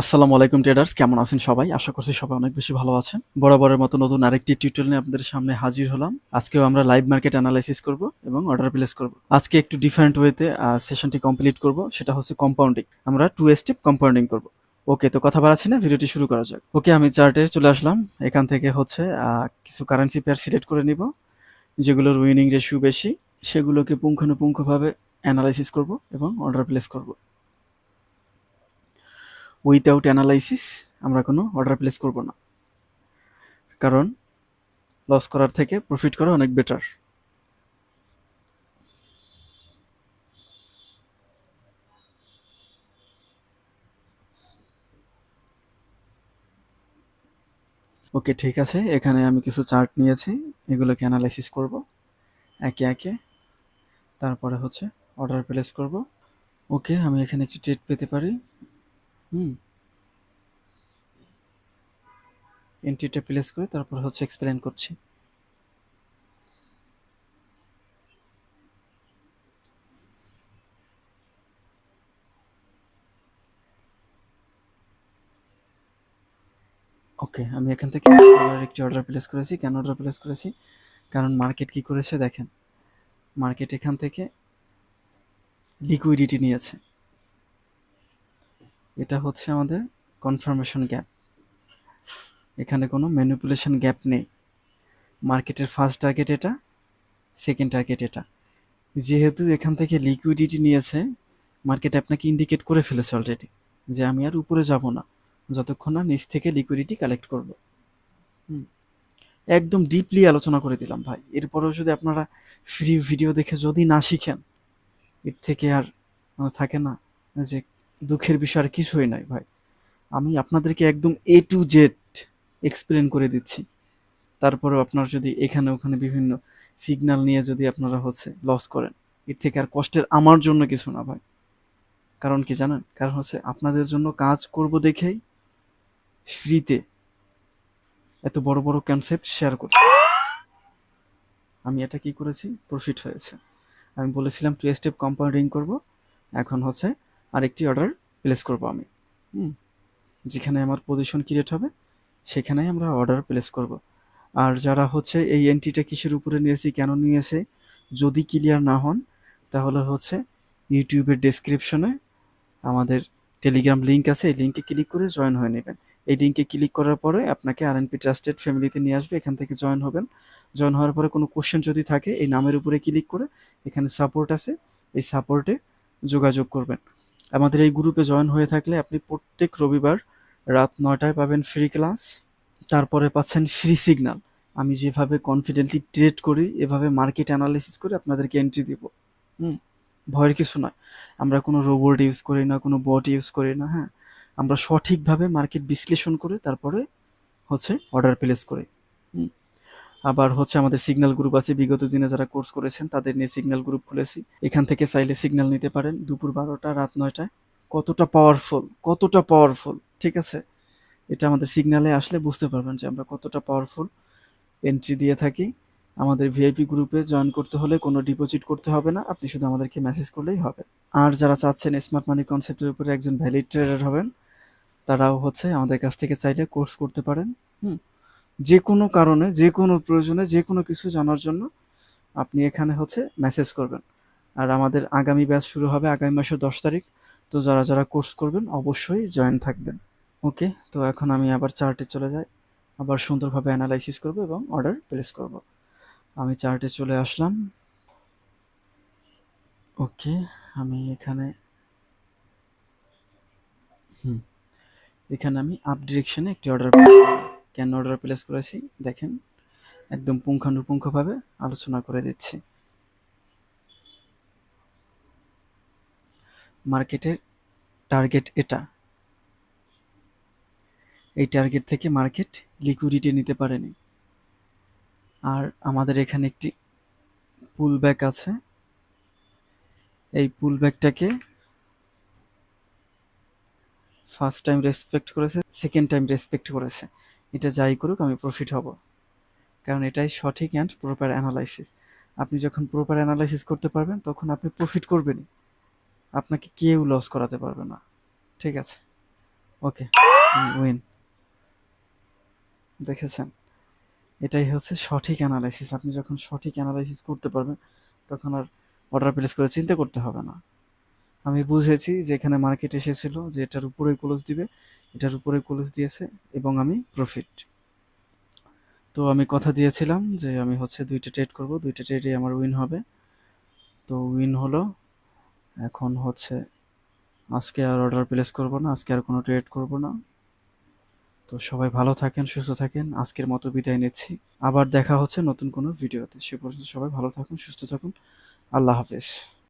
আসসালামু আলাইকুম ট্রেডার্স কেমন আছেন সবাই? আশা করছি সবাই অনেক বেশি ভালো আছেন। বরাবরের মতো নতুন আরেকটি টিউটোরিয়াল নিয়ে আপনাদের সামনে হাজির হলাম। আজকেও আমরা লাইভ মার্কেট অ্যানালাইসিস করব এবং অর্ডার প্লেস করব। আজকে একটু ডিফারেন্ট ওয়েতে সেশনটি কমপ্লিট করব। সেটা হচ্ছে কম্পাউন্ডিং আমরা টু স্টেপ কম্পাউন্ডিং করব। ওকে তো কথা বাড়াচ্ছি না, ভিডিওটি শুরু করা যাক। ওকে আমি চার্টে চলে আসলাম। এখান থেকে হচ্ছে কিছু কারেন্সি পেয়ার সিলেক্ট করে নিব। যেগুলোর উইনিং রেশিও বেশি, সেগুলোকে পুঙ্খানুপুঙ্খভাবে অ্যানালাইসিস করব এবং অর্ডার প্লেস করব। উইথাউট অ্যানালাইসিস আমরা কোনো অর্ডার প্লেস করব না। কারণ লস করার থেকে প্রফিট করা অনেক বেটার ওকে ঠিক আছে, এখানে আমি কিছু চার্ট নিয়েছি, এগুলোকে অ্যানালাইসিস করব, একে একে। তারপরে হচ্ছে অর্ডার প্লেস করব। ওকে আমি এখানে একটি ট্রেড পেতে পারি। হুম। এন্ট্রিটা প্লেস করে তারপর হচ্ছে এক্সপ্লেন করছি। ওকে আমি এখান থেকে একটি অর্ডার প্লেস করেছি। কেন অর্ডার প্লেস করেছি? কারণ মার্কেট কি করেছে দেখেন। মার্কেট এখান থেকে লিকুইডিটি নিয়েছে। এটা হচ্ছে আমাদের কনফার্মেশন গ্যাপ এখানে কোনো ম্যানিপুলেশন গ্যাপ নেই। মার্কেটের ফার্স্ট টার্গেট এটা সেকেন্ড টার্গেট এটা। যেহেতু এখান থেকে লিকুইডিটি নিয়েছে মার্কেট আপনাকে ইন্ডিকেট করে ফেলেছে অলরেডি যে আমি আর উপরে যাব না, যতক্ষণ না নিচ থেকে লিকুইডিটি কালেক্ট করব। একদম ডিপলি আলোচনা করে দিলাম ভাই। এরপরেও যদি আপনারা ফ্রি ভিডিও দেখে যদি না শিখেন, এর থেকে আর থাকে না যে দুঃখের বিষয় আর কিছুই নাই ভাই। আমি আপনাদেরকে একদম এ টু জেড এক্সপ্লেন করে দিচ্ছি। তারপরেও আপনার যদি এখানে ওখানে বিভিন্ন সিগন্যাল নিয়ে যদি আপনারা হচ্ছে লস করেন, এর থেকে আর কষ্টের আমার জন্য কিছু না ভাই। কারণ কি জানেন? কারণ হচ্ছে আপনাদের জন্য কাজ করব দেখেই ফ্রিতে এত বড় বড় কনসেপ্ট শেয়ার করছি। আমি এটা কি করেছি? প্রফিট হয়েছে। আমি বলেছিলাম টু স্টেপ কম্পাউন্ডিং করব। এখন হচ্ছে আরেকটি অর্ডার প্লেস করব আমি। হুম? যেখানে আমার পজিশন ক্রিয়েট হবে। সেখানেই আমরা অর্ডার প্লেস করব। আর যারা হচ্ছে এই এন্ট্রিটা কিসের উপরে নিয়েছি, কেন নিয়েছে, যদি ক্লিয়ার না হন, তাহলে হচ্ছে ইউটিউবের ডেসক্রিপশনে আমাদের টেলিগ্রাম লিংক আছে, এই লিঙ্কে ক্লিক করে জয়েন হয়ে নেবেন। এই লিঙ্কে ক্লিক করার পরে আপনাকে আরএনপি ট্রাস্টেড ফ্যামিলিতে নিয়ে আসবে, এখান থেকে জয়েন হবেন। জয়েন হওয়ার পরে কোনো কোশ্চেন যদি থাকে, এই নামের উপরে ক্লিক করে এখানে সাপোর্ট আছে, এই সাপোর্টে যোগাযোগ করবেন। আমাদের এই গ্রুপে জয়েন হয়ে থাকলে আপনি প্রত্যেক রবিবার রাত নয়টায় পাবেন ফ্রি ক্লাস তারপরে পাচ্ছেন ফ্রি সিগনাল আমি যেভাবে কনফিডেন্টলি ট্রেড করি, এভাবে মার্কেট অ্যানালিসিস করে আপনাদেরকে এন্ট্রি দিব। হুম, ভয়ের কিছু নয়। আমরা কোনো রোবট ইউজ করি না, কোনো বট ইউজ করি না হ্যাঁ। আমরা সঠিকভাবে মার্কেট বিশ্লেষণ করে তারপরে হচ্ছে অর্ডার প্লেস করি। আবার হচ্ছে আমাদের সিগন্যাল গ্রুপ আছে, বিগত দিনে যারা কোর্স করেছেন, তাদের নিয়ে সিগন্যাল গ্রুপ খুলেছি। এখান থেকে চাইলে সিগন্যাল নিতে পারেন। দুপুর বারোটা, রাত নয়টায়। কতটা পাওয়ারফুল কতটা পাওয়ারফুল ঠিক আছে? এটা আমাদের সিগন্যালে আসলে বুঝতে পারবেন যে আমরা কতটা পাওয়ারফুল এন্ট্রি দিয়ে থাকি। আমাদের ভিআইপি গ্রুপে জয়েন করতে হলে কোনো ডিপোজিট করতে হবে না, আপনি শুধু আমাদেরকে মেসেজ করলেই হবে। আর যারা চাচ্ছেন স্মার্ট মানি কনসেপ্টের উপরে একজন ভ্যালিড ট্রেডার হবেন, তারাও হচ্ছে আমাদের কাছ থেকে চাইলে কোর্স করতে পারেন। হুম, যে কোনো কারণে, যে কোনো প্রয়োজনে, যে কোনো কিছু জানার জন্য আপনি এখানে হচ্ছে মেসেজ করবেন। আর আমাদের আগামী ব্যাচ শুরু হবে আগামী মাসের দশ তারিখ। তো যারা যারা কোর্স করবেন, অবশ্যই জয়েন থাকবেন। ওকে তো এখন আমি আবার চার্টে চলে যাই। আবার সুন্দরভাবে অ্যানালাইসিস করব এবং অর্ডার প্লেস করব। আমি চার্টে চলে আসলাম। ওকে আমি এখানে, হুম, এখানে আমি আপ ডিরেকশনে একটি অর্ডার কেন অর্ডার প্লেস করেছি? দেখেন, একদম পুঙ্খানুপুঙ্খভাবে আলোচনা করে দিচ্ছি। মার্কেটের টার্গেট এটা। এই টার্গেট থেকে মার্কেট লিকুইডিটি নিতে পারেনি। আর আমাদের এখানে একটি পুল ব্যাক আছে। এই পুল ব্যাকটাকে ফার্স্ট টাইম রেসপেক্ট করেছে, সেকেন্ড টাইম রেসপেক্ট করেছে। এটা যাই করুক, আমি প্রফিট হব। কারণ এটাই সঠিক অ্যান্ড প্রপার অ্যানালাইসিস। আপনি যখন প্রপার অ্যানালাইসিস করতে পারবেন, তখন আপনি প্রফিট করবেনই। আপনাকে কেউ লস করাতে পারবে না। ঠিক আছে? ওকে উইন দেখেছেন? এটাই হচ্ছে সঠিক অ্যানালাইসিস আপনি যখন সঠিক অ্যানালাইসিস করতে পারবেন, তখন আর অর্ডার প্লেস করে চিন্তা করতে হবে না। আমি বুঝেছি যে এখানে মার্কেট এসেছিল যে এটার উপরে ক্লোজ দিবে, এটার উপরে ক্লোজ দিয়েছে, এবং আমি প্রফিট তো আমি কথা দিয়েছিলাম যে আমি হচ্ছে দুইটা ট্রেড করব, দুইটা ট্রেডে আমার উইন হবে। তো উইন হলো এখন হচ্ছে আজকে আর অর্ডার প্লেস করব না, আজকে আর কোনো ট্রেড করব না। তো সবাই ভালো থাকেন, সুস্থ থাকেন, আজকের মতো বিদায় নিচ্ছি। আবার দেখা হচ্ছে নতুন কোনো ভিডিওতে সে পর্যন্ত সবাই ভালো থাকুন, সুস্থ থাকুন। আল্লাহ হাফেজ।